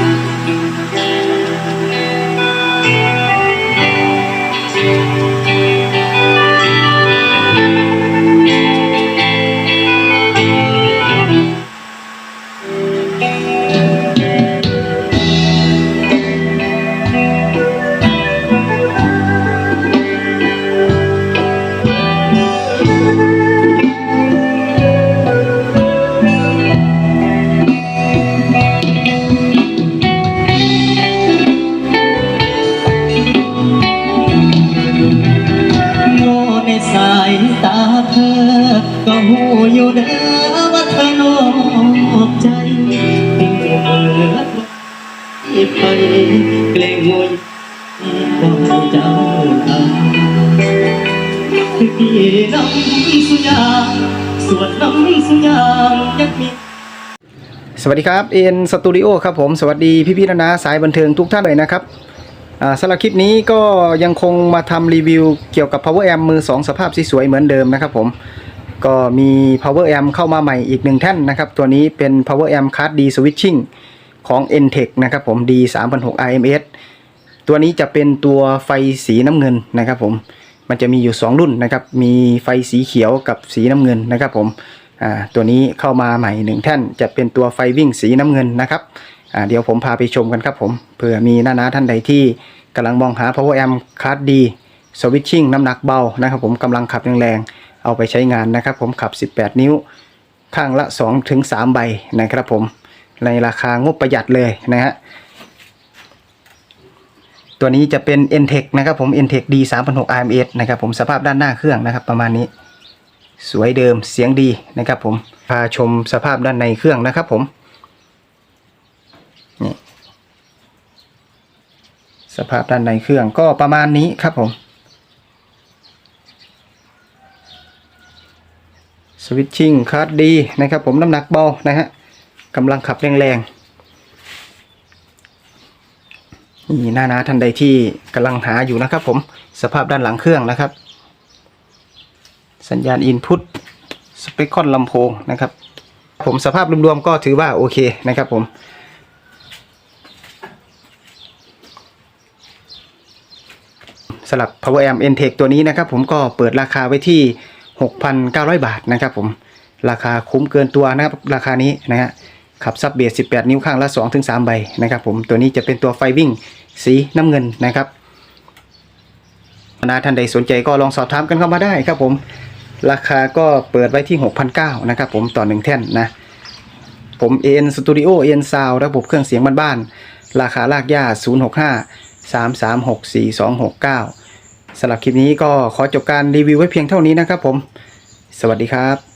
โหูอยู่เด้อว่าเธอนอกใจที่เหลือที่ไปเกรงงวยก็ให้เจ้าตาพี่น้ำสุยางสวดน้ำสุยางยังมีสวัสดีครับเอ็นสตูดิโอครับผมสวัสดีพี่พี่ๆนานาสายบันเทิงทุกท่านเลยนะครับสำหรับคลิปนี้ก็ยังคงมาทำรีวิวเกี่ยวกับ Power Amp มือ 2 สภาพสวยๆเหมือนเดิมนะครับผม ก็มี Power Amp เข้ามาใหม่อีกหนึ่งแท่นนะครับ ตัวนี้เป็น Power Amp Card D Switching ของ Entech นะครับผม D 3 6 0 IMS ตัวนี้จะเป็นตัวไฟสีน้ำเงินนะครับผมมันจะมีอยู่ 2 รุ่นนะครับ มีไฟสีเขียวกับสีน้ำเงินนะครับผมอ่าตัวนี้เข้ามาใหม่หนึ่งแท่น จะเป็นตัวไฟวิ่งสีน้ำเงินนะครับอ่าเดี๋ยวผมพาไปชมกันครับผมเผื่อมีหน้านาท่านใดที่กำลังมองหา power amp card D switching น้ำหนักเบานะครับผมกำลังขับแรงๆ เอาไปใช้งานนะครับ ผมขับ 18 นิ้ว ข้างละ 2-3ถึง3ใบนะครับผมในราคางบประหยัดเลยนะฮะตัวนี้จะเป็น n t e c h นะครับผม n t e c h D 3 6 0 IMS นะครับผมสภาพด้านหน้าเครื่องนะครับประมาณนี้ สวยเดิมเสียงดีนะครับผมพาชมสภาพด้านในเครื่องนะครับผมนี่สภาพด้านในเครื่องก็ประมาณนี้ครับผม สวิตชิ่งคัสดีนะครับ ผมน้ำหนักเบานะฮะกำลังขับแรงๆนี่หน้านาท่านใดที่กำลังหาอยู่นะครับผมสภาพด้านหลังเครื่องนะครับ สัญญาณอินพุตสเปคคอนลำโพงนะครับ ผมสภาพรวมๆก็ถือว่าโอเคนะครับผมสำหรับ Power Amp n t e c h ตัวนี้นะครับผมก็เปิดราคาไว้ที่ 6,900 บาทนะครับผมราคาคุ้มเกินตัวนะครับราคานี้นะฮะขับซับเบส18 นิ้วข้างละ2-3 ใบนะครับผมตัวนี้จะเป็นตัวไฟวิ่งสีน้ำเงินนะครับนาท่านใดสนใจก็ลองสอบถามกันเข้ามาได้ครับผมราคาก็เปิดไว้ที่ 6,900นะครับผมต่อหนึ่งแท่นนะผม AN Studio AN Sound ระบบเครื่องเสียงบ้านๆราคาลากย่า 065 336 4269 สำหรับคลิปนี้ก็ขอจบการรีวิวไว้เพียงเท่านี้นะครับผม สวัสดีครับ